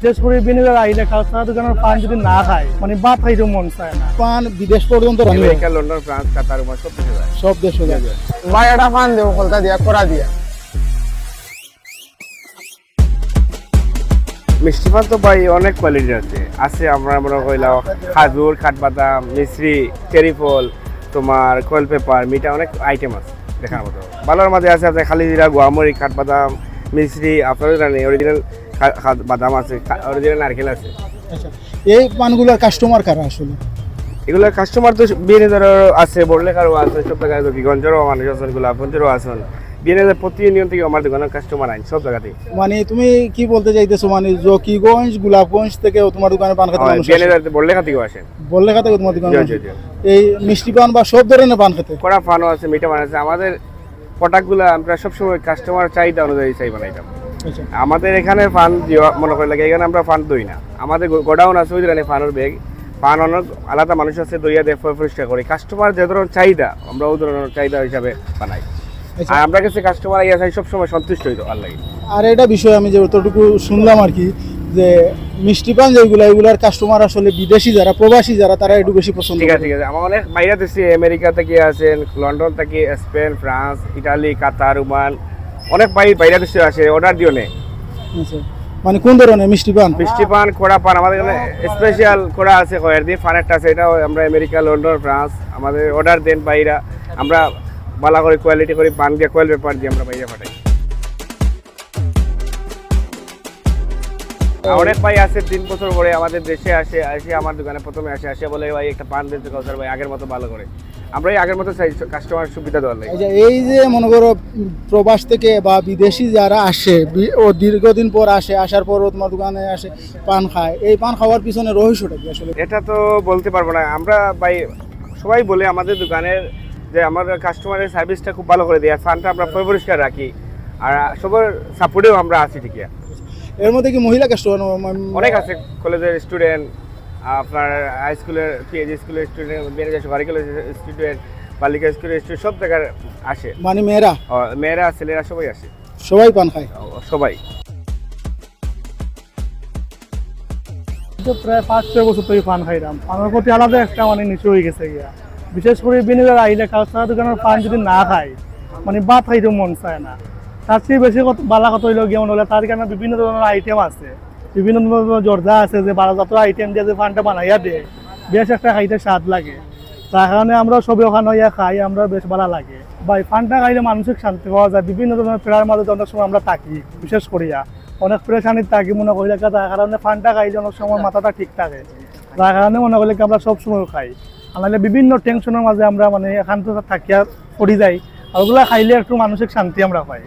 বিশেষ করে বিনিয়োগ আইলে খাওয়া দোকানের পান যদি না খায় মানে ভাত খাইতে মন চায় না। পান বিদেশ পর্যন্ত আমেরিকা লন্ডন ফ্রান্স কাতার সব কিছু যায়। সব দেশে যাবে ভাই দেবো কলতা দিয়া করা দিয়া। মিষ্টি পান তো ভাই অনেক কোয়ালিটির আছে। আছে আমরা মনে কইলাম খাজুর খাটবাদাম মিশ্রি চেরি ফল তোমার কয়েল পেপার মিঠা অনেক আইটেম আছে দেখার মতো। ভালোর মাঝে আছে আপনার খালি জিরা গোয়ামরি খাটবাদাম মিশ্রি আপনার জানি অরিজিনাল বাদাম আছে অরিজিনাল নারকেল আছে। আচ্ছা এই পানগুলোর কাস্টমার কারা আসলে? এগুলো কাস্টমার তো বিয়ে ধরো আছে বড়লেখারও আছে সব জায়গায় মানুষ আছেন গোলাপগঞ্জেরও থেকে আমার দোকানের কাস্টমার আইন সব জায়গাতেই। মানে তুমি কি বলতে চাইতেছো? মানে জকিগঞ্জ গোলাপগঞ্জ থেকে তোমার দোকানে পান খেতে মানুষ বিয়ে আসে? বড়লেখা থেকেও আসেন বললেখা থেকে তোমার দোকানে। এই মিষ্টি পান বা সব ধরনের পান খেতে? কড়া পানও আছে মিঠা পান আছে। আমাদের প্রোডাক্টগুলো আমরা সবসময় কাস্টমার চাহিদা অনুযায়ী চাই বানাইতাম। আমাদের এখানে ফান মনে করে লাগে এখানে আমরা ফান দই না। আমাদের গোডাউন আছে ওই দোকানে ফানের ব্যাগ পান অনেক আলাদা মানুষ আছে দইয়া দিয়ে পরিষ্কার করি। কাস্টমার যে ধরনের চাহিদা আমরা ওই ধরনের চাহিদা হিসাবে বানাই। আচ্ছা। আর আমরা কাছে কাস্টমার ইয়ে চাই সবসময় সন্তুষ্ট হইতো আর লাগে আর এটা বিষয় আমি যে যতটুকু শুনলাম আর কি যে মিষ্টি পান যেগুলো এগুলার কাস্টমার আসলে বিদেশি যারা প্রবাসী যারা তারা একটু বেশি পছন্দ ঠিক আছে ঠিক আছে। আমার অনেক বাইরে দেশে আমেরিকা থেকে আছেন লন্ডন থেকে Spain France Italy Qatar Oman অনেক বাই বাইরে দেশে আসে অর্ডার দিও নেই আচ্ছা। মানে কোন ধরনের? মিষ্টি পান? মিষ্টি পান কড়া পান আমাদের এখানে স্পেশাল কড়া আছে কয়ের দিয়ে ফানেরটা আছে এটাও আমরা আমেরিকা লন্ডন ফ্রান্স আমাদের অর্ডার দেন বাইরা আমরা ভালো করে কোয়ালিটি করে পান দিয়ে কয়েল পেপার দিয়ে আমরা বাইরে পাঠাই। অনেক ভাই আছে তিন বছর পরে আমাদের দেশে আসে আসে আমার দোকানে প্রথমে আসে আসে বলে ভাই একটা পান দিতে কাউসার ভাই আগের মতো ভালো করে। আমরা এই আগের মতো চাই কাস্টমার সুবিধা দেওয়ার লাগে। এই যে মনে করো প্রবাস থেকে বা বিদেশি যারা আসে ও দীর্ঘদিন পর আসে আসার পরও তোমার দোকানে আসে পান খায় এই পান খাওয়ার পিছনে রহস্যটা কি আসলে? এটা তো বলতে পারব না। আমরা ভাই সবাই বলে আমাদের দোকানের যে আমাদের কাস্টমারের সার্ভিসটা খুব ভালো করে দেয় ফান্ডটা আমরা পরিষ্কার রাখি। আর সবার সাপোর্টেও আমরা আছি ঠিক আছে। এর মধ্যে কি মহিলা কাস্টমার অনেক আছে কলেজের স্টুডেন্ট আপনার হাই স্কুলের পিএইচ স্কুলের স্টুডেন্ট বেড়ে সরকারি কলেজের স্টুডেন্ট বালিকা স্কুলের স্টুডেন্ট সব জায়গার আসে। মানে মেয়েরা? মেয়েরা ছেলেরা সবাই আসে। সবাই পান খায়? সবাই। প্রায় পাঁচ ছয় বছর থেকে পান খাইলাম। আমার প্রতি আলাদা একটা মানে নিচু হয়ে গেছে গিয়া। বিশেষ করে বিনিয়োগ আইলে খাওয়া দোকানের পান যদি না খায় মানে ভাত খাইতে মন চায় না। তার চেয়ে বেশি কত বালা কত হইল গিয়ে মনে হলে তার কারণে বিভিন্ন ধরনের আইটেম আছে। বিভিন্ন জর্দা আছে যে বারো জাতীয় আইটেম দিয়ে যে পানটা বানাইয়া দেয়, বেশ একটা খাইতে স্বাদ লাগে। তার কারণে আমরা সবে ওখানে ইয়া খাই, আমরা বেশ ভালো লাগে। বা এই খাইলে মানসিক শান্তি পাওয়া যায়, বিভিন্ন ধরনের প্রেয়ার মাঝে অনেক সময় আমরা থাকি, বিশেষ করিয়া। অনেক প্রেশানির থাকি, মনে করি তার কারণে পানটা খাইলে অনেক সময় মাথাটা ঠিক থাকে। তার কারণে মনে করি আমরা সব সময় খাই। আর নাহলে বিভিন্ন টেনশনের মাঝে আমরা মানে থেকে থাকিয়া পড়ি যাই, আর খাইলে একটু মানসিক শান্তি আমরা পাই।